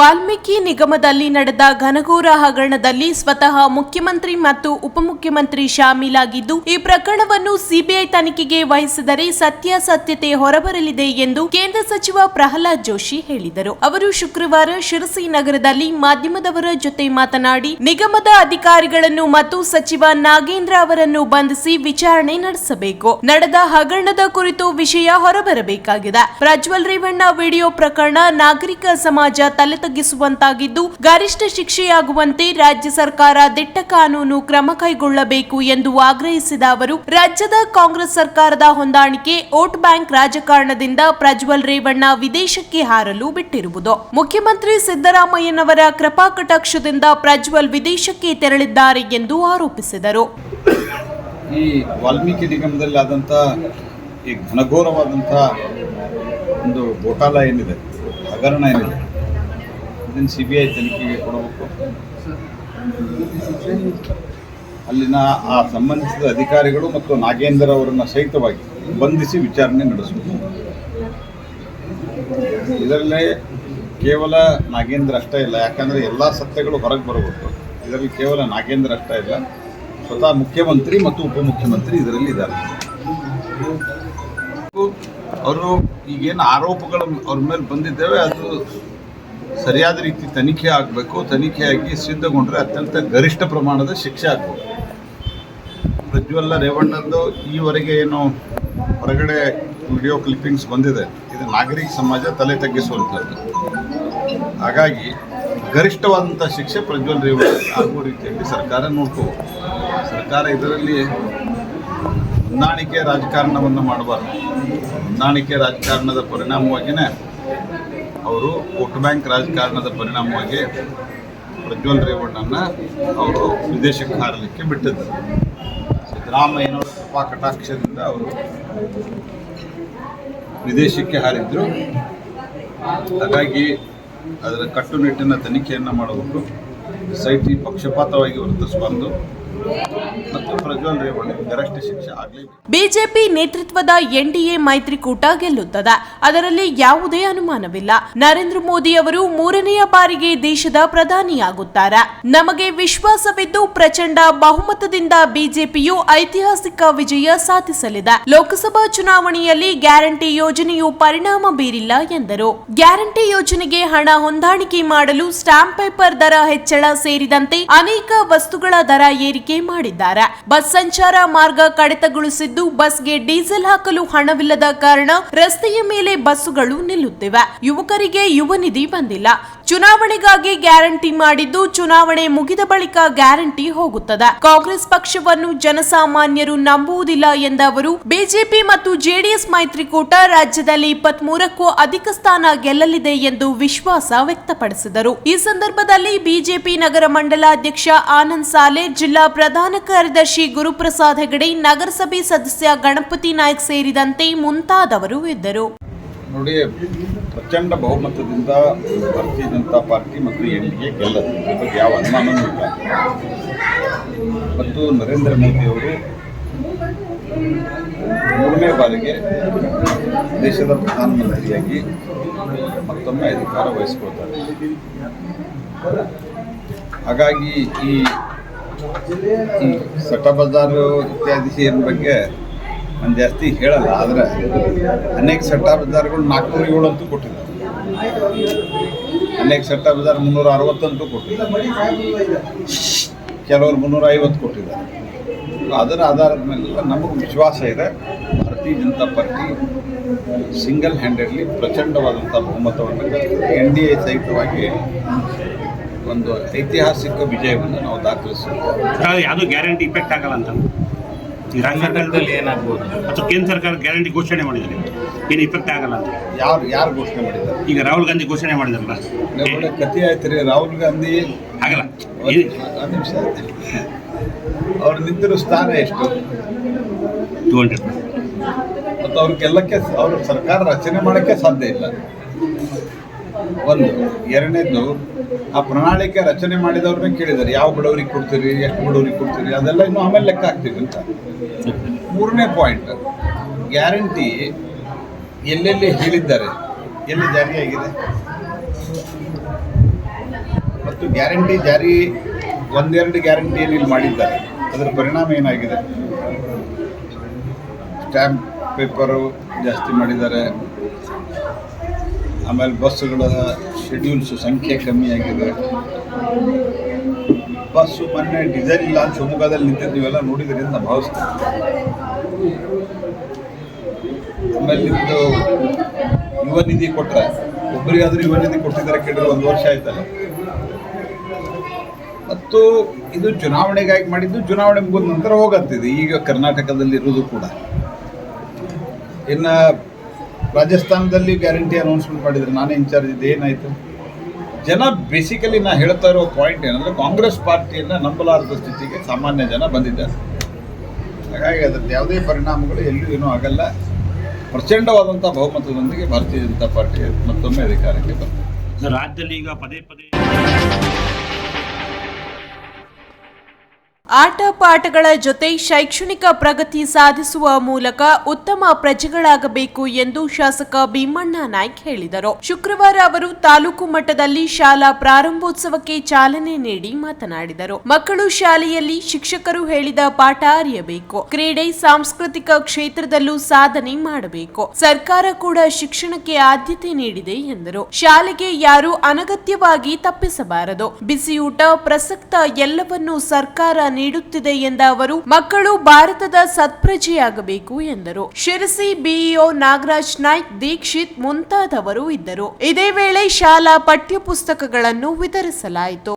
ವಾಲ್ಮೀಕಿ ನಿಗಮದಲ್ಲಿ ನಡೆದ ಘನಘೋರ ಹಗರಣದಲ್ಲಿ ಸ್ವತಃ ಮುಖ್ಯಮಂತ್ರಿ ಮತ್ತು ಉಪಮುಖ್ಯಮಂತ್ರಿ ಶಾಮೀಲಾಗಿದ್ದು, ಈ ಪ್ರಕರಣವನ್ನು ಸಿಬಿಐ ತನಿಖೆಗೆ ವಹಿಸಿದರೆ ಸತ್ಯಾಸತ್ಯತೆ ಹೊರಬರಲಿದೆ ಎಂದು ಕೇಂದ್ರ ಸಚಿವ ಪ್ರಹ್ಲಾದ್ ಜೋಶಿ ಹೇಳಿದರು. ಅವರು ಶುಕ್ರವಾರ ಶಿರಸಿ ನಗರದಲ್ಲಿ ಮಾಧ್ಯಮದವರ ಜೊತೆ ಮಾತನಾಡಿ, ನಿಗಮದ ಅಧಿಕಾರಿಗಳನ್ನು ಮತ್ತು ಸಚಿವ ನಾಗೇಂದ್ರ ಅವರನ್ನು ಬಂಧಿಸಿ ವಿಚಾರಣೆ ನಡೆಸಬೇಕು. ನಡೆದ ಹಗರಣದ ಕುರಿತು ವಿಷಯ ಹೊರಬರಬೇಕಾಗಿದೆ. ಪ್ರಜ್ವಲ್ ರೇವಣ್ಣ ವಿಡಿಯೋ ಪ್ರಕರಣ ನಾಗರಿಕ ಸಮಾಜ ತಲೆ ತಗ್ಗಿಸುವಂತಾಗಿದ್ದು, ಗರಿಷ್ಠ ಶಿಕ್ಷೆಯಾಗುವಂತೆ ರಾಜ್ಯ ಸರ್ಕಾರ ದಿಟ್ಟ ಕಾನೂನು ಕ್ರಮ ಕೈಗೊಳ್ಳಬೇಕು ಎಂದು ಆಗ್ರಹಿಸಿದ ಅವರು, ರಾಜ್ಯದ ಕಾಂಗ್ರೆಸ್ ಸರ್ಕಾರದ ಹೊಂದಾಣಿಕೆ ವೋಟ್ ಬ್ಯಾಂಕ್ ರಾಜಕಾರಣದಿಂದ ಪ್ರಜ್ವಲ್ ರೇವಣ್ಣ ವಿದೇಶಕ್ಕೆ ಹಾರಲು ಬಿಟ್ಟಿರುವುದು. ಮುಖ್ಯಮಂತ್ರಿ ಸಿದ್ದರಾಮಯ್ಯನವರ ಕೃಪಾ ಕಟಾಕ್ಷದಿಂದ ಪ್ರಜ್ವಲ್ ವಿದೇಶಕ್ಕೆ ತೆರಳಿದ್ದಾರೆ ಎಂದು ಆರೋಪಿಸಿದರು. ಈ ವಾಲ್ಮೀಕಿ ನಿಗಮದಲ್ಲಿ ಆದಂಥ ಈ ಘನಘೋರವಾದಂಥ ಒಂದು ಘೋಟಾಲ ಏನಿದೆ, ಹಗರಣ ಏನಿದೆ ಇದನ್ನು ಸಿ ಬಿ ಐ ತನಿಖೆಗೆ ಕೊಡಬೇಕು. ಅಲ್ಲಿನ ಆ ಸಂಬಂಧಿಸಿದ ಅಧಿಕಾರಿಗಳು ಮತ್ತು ನಾಗೇಂದ್ರ ಅವರನ್ನು ಸಹಿತವಾಗಿ ಬಂಧಿಸಿ ವಿಚಾರಣೆ ನಡೆಸಬೇಕು. ಇದರಲ್ಲೇ ಕೇವಲ ನಾಗೇಂದ್ರ ಅಷ್ಟೇ ಇಲ್ಲ, ಯಾಕಂದರೆ ಎಲ್ಲ ಸತ್ಯಗಳು ಹೊರಗೆ ಬರಬೇಕು. ಇದರಲ್ಲಿ ಕೇವಲ ನಾಗೇಂದ್ರ ಅಷ್ಟೇ ಇಲ್ಲ, ಸ್ವತಃ ಮುಖ್ಯಮಂತ್ರಿ ಮತ್ತು ಉಪಮುಖ್ಯಮಂತ್ರಿ ಇದರಲ್ಲಿ ಇದ್ದಾರೆ. ಅವರು ಈಗೇನು ಆರೋಪಗಳು ಅವ್ರ ಮೇಲೆ ಬಂದಿದ್ದೇವೆ, ಅದು ಸರಿಯಾದ ರೀತಿ ತನಿಖೆ ಆಗಬೇಕು, ತನಿಖೆಯಾಗಿ ಸಿದ್ಧಗೊಂಡ್ರೆ ಅತ್ಯಂತ ಗರಿಷ್ಠ ಪ್ರಮಾಣದ ಶಿಕ್ಷೆ ಆಗ್ಬೋದು. ಪ್ರಜ್ವಲ್ಲ ರೇವಣ್ಣಂದು ಈವರೆಗೆ ಏನು ಹೊರಗಡೆ ವಿಡಿಯೋ ಕ್ಲಿಪ್ಪಿಂಗ್ಸ್ ಬಂದಿದೆ. ಇದು ನಾಗರಿಕ ಸಮಾಜ ತಲೆ ತಗ್ಗಿಸುವಂಥದ್ದು. ಹಾಗಾಗಿ ಗರಿಷ್ಠವಾದಂಥ ಶಿಕ್ಷೆ ಪ್ರಜ್ವಲ್ ರೇವಣ್ಣ ಆಗುವ ರೀತಿಯಲ್ಲಿ ಸರ್ಕಾರ ನೋಡ್ಕೋಬೇಕು. ಸರ್ಕಾರ ಇದರಲ್ಲಿ ಹೊಂದಾಣಿಕೆ ರಾಜಕಾರಣವನ್ನು ಮಾಡಬಾರ್ದು. ಹೊಂದಾಣಿಕೆ ರಾಜಕಾರಣದ ಪರಿಣಾಮವಾಗಿಯೇ ಅವರು ವೋಟ್ ಬ್ಯಾಂಕ್ ರಾಜಕಾರಣದ ಪರಿಣಾಮವಾಗಿ ಪ್ರಜ್ವಲ್ ರೇವಣ್ಣನ ಅವರು ವಿದೇಶಕ್ಕೆ ಹಾರಲಿಕ್ಕೆ ಬಿಟ್ಟಿದ್ದರು ಸಿದ್ದರಾಮಯ್ಯನವರ ಕೃಪಾ ಕಟಾಕ್ಷದಿಂದ ಅವರು ವಿದೇಶಕ್ಕೆ ಹಾರಿದ್ರು. ಹಾಗಾಗಿ ಅದರ ಕಟ್ಟುನಿಟ್ಟಿನ ತನಿಖೆಯನ್ನು ಮಾಡಬೇಕು ಸೈಟಿ ಪಕ್ಷಪಾತವಾಗಿ ವರ್ತಿಸಬಾರ್ದು ಬಿಜೆಪಿ ನೇತೃತ್ವದ ಎನ್ಡಿಎ ಮೈತ್ರಿಕೂಟ ಗೆಲ್ಲುತ್ತದೆ. ಅದರಲ್ಲಿ ಯಾವುದೇ ಅನುಮಾನವಿಲ್ಲ. ನರೇಂದ್ರ ಮೋದಿ ಅವರು ಮೂರನೆಯ ಬಾರಿಗೆ ದೇಶದ ಪ್ರಧಾನಿಯಾಗುತ್ತಾರೆ. ನಮಗೆ ವಿಶ್ವಾಸವಿದ್ದು ಪ್ರಚಂಡ ಬಹುಮತದಿಂದ ಬಿಜೆಪಿಯು ಐತಿಹಾಸಿಕ ವಿಜಯ ಸಾಧಿಸಲಿದೆ. ಲೋಕಸಭಾ ಚುನಾವಣೆಯಲ್ಲಿ ಗ್ಯಾರಂಟಿ ಯೋಜನೆಯು ಪರಿಣಾಮ ಬೀರಿಲ್ಲ ಎಂದರು. ಗ್ಯಾರಂಟಿ ಯೋಜನೆಗೆ ಹಣ ಹೊಂದಾಣಿಕೆ ಮಾಡಲು ಸ್ಟಾಂಪ್ ಪೇಪರ್ ದರ ಹೆಚ್ಚಳ ಸೇರಿದಂತೆ ಅನೇಕ ವಸ್ತುಗಳ ದರ ಏರಿಕೆ ಮಾಡಿದ್ದಾರೆ. ಬಸ್ ಸಂಚಾರ ಮಾರ್ಗ ಕಡಿತಗೊಳಿಸಿದ್ದು, ಬಸ್ಗೆ ಡೀಸೆಲ್ ಹಾಕಲು ಹಣವಿಲ್ಲದ ಕಾರಣ ರಸ್ತೆಯ ಮೇಲೆ ಬಸ್ಸುಗಳು ನಿಲ್ಲುತ್ತಿವೆ. ಯುವಕರಿಗೆ ಯುವ ನಿಧಿ ಬಂದಿಲ್ಲ. ಚುನಾವಣೆಗಾಗಿ ಗ್ಯಾರಂಟಿ ಮಾಡಿದ್ದು ಚುನಾವಣೆ ಮುಗಿದ ಬಳಿಕ ಗ್ಯಾರಂಟಿ ಹೋಗುತ್ತದೆ. ಕಾಂಗ್ರೆಸ್ ಪಕ್ಷವನ್ನು ಜನಸಾಮಾನ್ಯರು ನಂಬುವುದಿಲ್ಲ ಎಂದ ಅವರು, ಬಿಜೆಪಿ ಮತ್ತು ಜೆಡಿಎಸ್ ಮೈತ್ರಿಕೂಟ ರಾಜ್ಯದಲ್ಲಿ ಇಪ್ಪತ್ತ್ ಮೂರಕ್ಕೂ ಅಧಿಕ ಸ್ಥಾನ ಗೆಲ್ಲಲಿದೆ ಎಂದು ವಿಶ್ವಾಸ ವ್ಯಕ್ತಪಡಿಸಿದರು. ಈ ಸಂದರ್ಭದಲ್ಲಿ ಬಿಜೆಪಿ ನಗರ ಮಂಡಲಾಧ್ಯಕ್ಷ ಆನಂದ್ ಸಾಲೆ, ಜಿಲ್ಲಾ ಪ್ರಧಾನ ಕಾರ್ಯದರ್ಶಿ ಗುರುಪ್ರಸಾದ್ ಹೆಗಡೆ, ನಗರಸಭೆ ಸದಸ್ಯ ಗಣಪತಿ ನಾಯ್ಕ್ ಸೇರಿದಂತೆ ಮುಂತಾದವರು ಇದ್ದರು. ನೋಡಿ, ಪ್ರಚಂಡ ಬಹುಮತದಿಂದ ಭಾರತೀಯ ಪಾರ್ಟಿ ಮತ್ತು ಎನ್ ಡಿ ಎ ಗೆಲ್ಲದು ಬಗ್ಗೆ ಯಾವ ಅನುಮಾನವೂ ಇಲ್ಲ. ಮತ್ತು ನರೇಂದ್ರ ಮೋದಿಯವರು ಮೂರನೇ ಬಾರಿಗೆ ದೇಶದ ಪ್ರಧಾನಮಂತ್ರಿಯಾಗಿ ಮತ್ತೊಮ್ಮೆ ಅಧಿಕಾರ ವಹಿಸ್ಕೊಳ್ತಾರೆ. ಹಾಗಾಗಿ ಈ ಈ ಸಟ್ಟ ಬಜಾರು ಇತ್ಯಾದಿ ಬಗ್ಗೆ ನಾನು ಜಾಸ್ತಿ ಹೇಳಲ್ಲ, ಆದರೆ ಅನೇಕ ಸಟ್ಟ ಬಜಾರ್ಗಳು ನಾಲ್ಕುನೂರ ಏಳಂತೂ ಕೊಟ್ಟಿದ್ದಾರೆ ಅನೇಕ ಸಟ್ಟ ಬಜಾರ್ ಮುನ್ನೂರ ಅರವತ್ತಂತೂ ಕೊಟ್ಟಿದ್ದಾರೆ ಕೆಲವರು ಮುನ್ನೂರ ಐವತ್ತು ಕೊಟ್ಟಿದ್ದಾರೆ. ಅದರ ಆಧಾರದ ಮೇಲೆಲ್ಲ ನಮಗೆ ವಿಶ್ವಾಸ ಇದೆ, Bharatiya Janata party single handedly ಪ್ರಚಂಡವಾದಂಥ ಬಹುಮತವನ್ನು ಎನ್ ಡಿ ಎ ಸಹಿತವಾಗಿ ಒಂದು ಐತಿಹಾಸಿಕ ವಿಜಯವನ್ನು ನಾವು ದಾಖಲಿಸಿದ್ದೇವೆ. ಯಾವುದು ಗ್ಯಾರಂಟಿ ಇಫೆಕ್ಟ್ ಆಗಲ್ಲ ಅಂತ? ಈ ರಾಜ್ಯ ಸರ್ಕಾರದಲ್ಲಿ ಏನಾಗ್ಬೋದು? ಅಥವಾ ಕೇಂದ್ರ ಸರ್ಕಾರ ಗ್ಯಾರಂಟಿ ಘೋಷಣೆ ಮಾಡಿದ್ದಾರೆ ಏನು ಇಫೆಕ್ಟ್ ಆಗಲ್ಲ ಅಂತ? ಯಾರು ಯಾರು ಘೋಷಣೆ ಮಾಡಿದ್ದಾರೆ? ಈಗ ರಾಹುಲ್ ಗಾಂಧಿ ಘೋಷಣೆ ಮಾಡಿದಾರಲ್ಲ? ಕತೆ ಕಥೆ ಆಯ್ತು ರೀ ರಾಹುಲ್ ಗಾಂಧಿ ಆಗಲ್ಲ ನಿಮಿಷ ಅವ್ರು ನಿಂತಿರೋ ಸ್ಥಾನ ಎಷ್ಟು? ಟೂ ಹಂಡ್ರೆಡ್ ಮತ್ತು ಅವ್ರಿಗೆಲ್ಲಕ್ಕೆ ಅವರು ಸರ್ಕಾರ ರಚನೆ ಮಾಡೋಕ್ಕೆ ಸಾಧ್ಯ ಇಲ್ಲ. ಒಂದು ಎರಡನೇದು ಆ ಪ್ರಣಾಳಿಕೆ ರಚನೆ ಮಾಡಿದವ್ರನ್ನ ಕೇಳಿದ್ದಾರೆ. ಯಾವ ಬಡವರಿಗೆ ಕೊಡ್ತೀರಿ, ಎಷ್ಟು ಬಡವರಿಗೆ ಕೊಡ್ತೀರಿ, ಅದೆಲ್ಲ ಇನ್ನು ಆಮೇಲೆ ಲೆಕ್ಕ ಹಾಕ್ತೀವಿ ಅಂತ. ಮೂರನೇ ಪಾಯಿಂಟ್ ಗ್ಯಾರಂಟಿ ಎಲ್ಲೆಲ್ಲಿ ಹೇಳಿದ್ದಾರೆ? ಎಲ್ಲಿ ಜಾರಿಯಾಗಿದೆ ಮತ್ತು ಗ್ಯಾರಂಟಿ ಜಾರಿ, ಒಂದೆರಡು ಗ್ಯಾರಂಟಿ ಇಲ್ಲಿ ಮಾಡಿದ್ದಾರೆ. ಅದರ ಪರಿಣಾಮ ಏನಾಗಿದೆ? ಸ್ಟ್ಯಾಂಪ್ ಪೇಪರು ಜಾಸ್ತಿ ಮಾಡಿದ್ದಾರೆ. ಆಮೇಲೆ ಬಸ್ಸುಗಳ ಶೆಡ್ಯೂಲ್ಸ್ ಸಂಖ್ಯೆ ಕಮ್ಮಿ ಆಗಿದೆ. ಬಸ್ಸು ಮೊನ್ನೆ ಡಿಸೈನ್ ಇಲ್ಲ ಅಂತ ಶಿವಮೊಗ್ಗದಲ್ಲಿ ನಿಂತಿದ್ದು, ನೀವೆಲ್ಲ ನೋಡಿದ್ರಿ ಅಂತ ಆಮೇಲೆ ನಿಮ್ಮದು ಯುವ ನಿಧಿ ಕೊಟ್ಟರೆ ಒಬ್ಬರಿಗಾದರೂ ಯುವ ನಿಧಿ ಕೊಟ್ಟಿದ್ದಾರೆ ಕೇಳಿದ್ರೆ ಒಂದು ವರ್ಷ ಆಯ್ತಲ್ಲ? ಮತ್ತು ಇದು ಚುನಾವಣೆಗಾಗಿ ಮಾಡಿದ್ದು, ಚುನಾವಣೆ ಮುಗಿದ ನಂತರ ಹೋಗತ್ತಿದೆ ಈಗ ಕರ್ನಾಟಕದಲ್ಲಿ ಇರುವುದು ಕೂಡ. ಇನ್ನು ರಾಜಸ್ಥಾನದಲ್ಲಿ ಗ್ಯಾರಂಟಿ ಅನೌನ್ಸ್ಮೆಂಟ್ ಮಾಡಿದ್ರು ನಾನೇ ಇನ್ಚಾರ್ಜ್ ಇದ್ದೆ, ಏನಾಯಿತು? ಜನ ಬೇಸಿಕಲಿ ನಾ ಹೇಳ್ತಾ ಇರೋ ಪಾಯಿಂಟ್ ಏನಂದರೆ ಕಾಂಗ್ರೆಸ್ ಪಾರ್ಟಿಯನ್ನು ನಂಬಲಾರದ ಸ್ಥಿತಿಗೆ ಸಾಮಾನ್ಯ ಜನ ಬಂದಿದ್ದಾರೆ. ಹಾಗಾಗಿ ಅದರಲ್ಲಿ ಯಾವುದೇ ಪರಿಣಾಮಗಳು ಎಲ್ಲೂ ಏನೂ ಆಗಲ್ಲ. ಪ್ರಚಂಡವಾದಂಥ ಬಹುಮತದೊಂದಿಗೆ ಭಾರತೀಯ ಜನತಾ ಪಾರ್ಟಿ ಮತ್ತೊಮ್ಮೆ ಅಧಿಕಾರಕ್ಕೆ ಬರ್ತದೆ ರಾಜ್ಯದಲ್ಲಿ ಈಗ ಪದೇ ಪದೇ ಆಟ ಪಾಠಗಳ ಜೊತೆ ಶೈಕ್ಷಣಿಕ ಪ್ರಗತಿ ಸಾಧಿಸುವ ಮೂಲಕ ಉತ್ತಮ ಪ್ರಜೆಗಳಾಗಬೇಕು ಎಂದು ಶಾಸಕ ಭೀಮಣ್ಣ ನಾಯ್ಕ್ ಹೇಳಿದರು. ಶುಕ್ರವಾರ ಅವರು ತಾಲೂಕು ಮಟ್ಟದಲ್ಲಿ ಶಾಲಾ ಪ್ರಾರಂಭೋತ್ಸವಕ್ಕೆ ಚಾಲನೆ ನೀಡಿ ಮಾತನಾಡಿದರು. ಮಕ್ಕಳು ಶಾಲೆಯಲ್ಲಿ ಶಿಕ್ಷಕರು ಹೇಳಿದ ಪಾಠ ಅರಿಯಬೇಕು. ಕ್ರೀಡೆ, ಸಾಂಸ್ಕೃತಿಕ ಕ್ಷೇತ್ರದಲ್ಲೂ ಸಾಧನೆ ಮಾಡಬೇಕು. ಸರ್ಕಾರ ಕೂಡ ಶಿಕ್ಷಣಕ್ಕೆ ಆದ್ಯತೆ ನೀಡಿದೆ ಎಂದರು. ಶಾಲೆಗೆ ಯಾರು ಅನಗತ್ಯವಾಗಿ ತಪ್ಪಿಸಬಾರದು. ಬಿಸಿಯೂಟ, ಪ್ರಸಕ್ತ ಎಲ್ಲವನ್ನೂ ಸರ್ಕಾರ ನೀಡುತ್ತಿದೆ ಎಂದ ಅವರು, ಮಕ್ಕಳು ಭಾರತದ ಸತ್ಪ್ರಜೆಯಾಗಬೇಕು ಎಂದರು. ಶಿರಸಿ ಬಿಇಒ ನಾಗರಾಜ್ ನಾಯ್ಕ್, ದೀಕ್ಷಿತ್ ಮುಂತಾದವರು ಇದ್ದರು. ಇದೇ ವೇಳೆ ಶಾಲಾ ಪಠ್ಯಪುಸ್ತಕಗಳನ್ನು ವಿತರಿಸಲಾಯಿತು.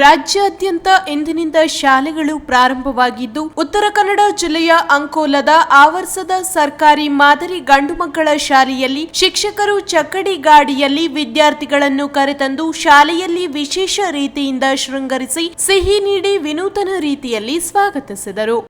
ರಾಜ್ಯಾದ್ಯಂತ ಇಂದಿನಿಂದ ಶಾಲೆಗಳು ಪ್ರಾರಂಭವಾಗಿದ್ದು, ಉತ್ತರ ಕನ್ನಡ ಜಿಲ್ಲೆಯ ಅಂಕೋಲದ ಆವರ್ಸದ ಸರ್ಕಾರಿ ಮಾದರಿ ಗಂಡು ಮಕ್ಕಳ ಶಾಲೆಯಲ್ಲಿ ಶಿಕ್ಷಕರು ಚಕ್ಕಡಿ ಗಾಡಿಯಲ್ಲಿ ವಿದ್ಯಾರ್ಥಿಗಳನ್ನು ಕರೆತಂದು ಶಾಲೆಯಲ್ಲಿ ವಿಶೇಷ ರೀತಿಯಿಂದ ಶೃಂಗರಿಸಿ ಸಿಹಿ ನೀಡಿ ವಿನೂತನ ರೀತಿಯಲ್ಲಿ ಸ್ವಾಗತಿಸಿದರು.